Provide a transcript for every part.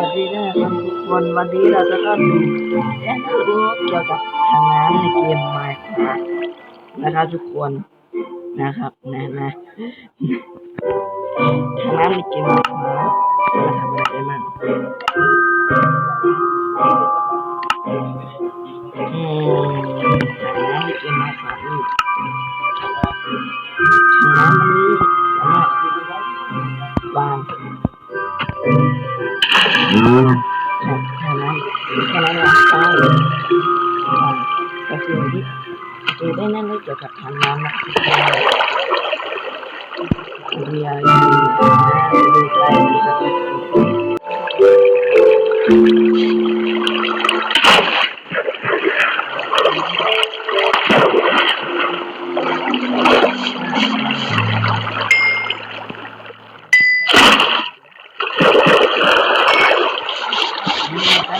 วัสดีนะครับทุกคนวันนี้เราจะเข้าสู่เรียนรู้เกี่ยวกับทางน้ำในเกม Minecraft นะครับทุกคนนะครับนะนะทางน้ำในเกม Minecraft เราทำอะไรได้มั่งอืมทางน้ำในเกมไม้นี่ทางน้ำมัน ก็คือที่คือได้นั่นเกี่ยวกับทางน้ำนะเรียนดูใกล้นะครับ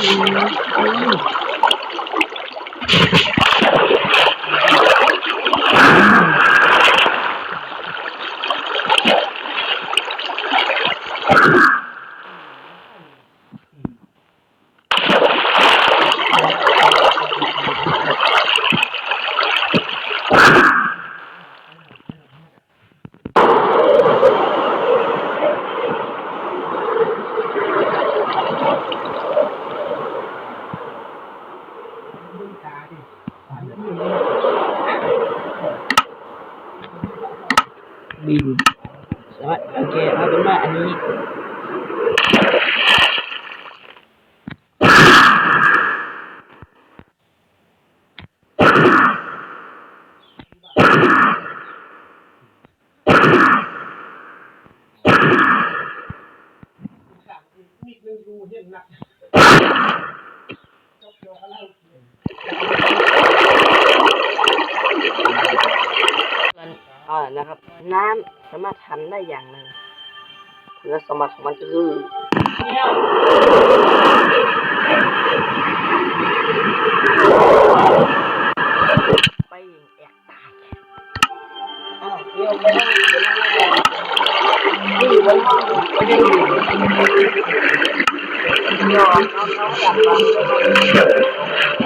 Thank you. บินสามารถโอเคเอาเป็นว่าอันนี้ส่วน อ่านะครับ น้ำสามารถทำได้อย่างหนึ่งคุณสมบัติของมันก็คือไปยิงแอกตายอ้าวเดี๋ยวมันต้องนี่อยู่บนห้องไม่ได้อยู่เดียวน้องน้องอยากฟัง